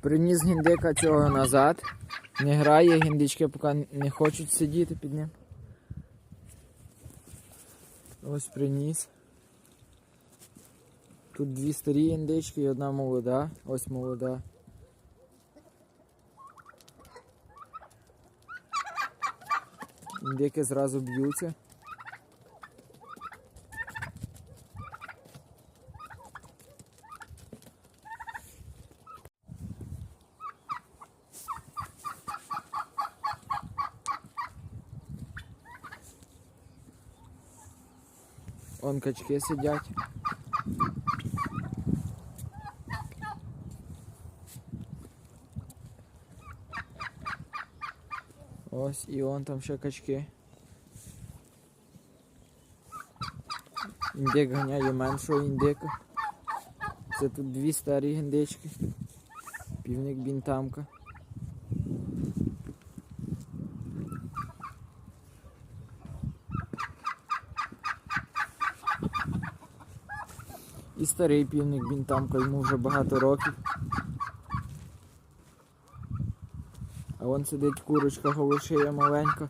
Приніс гіндика цього назад. Не грає, гіндички поки не хочуть сидіти під ним. Ось приніс. Тут дві старі індички і одна молода. Ось молода. Індики зразу б'ються. Он качки сидять. Ось і он там ще качки. Індик ганяє меншого індика. Це тут дві старі індички. Півник бінтамка. І старий півник бінтамка, йому вже багато років. А вон сидить курочка голошия маленька.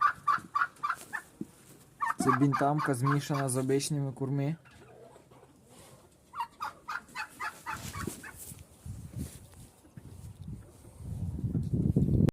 Це бінтамка змішана з обичними курми.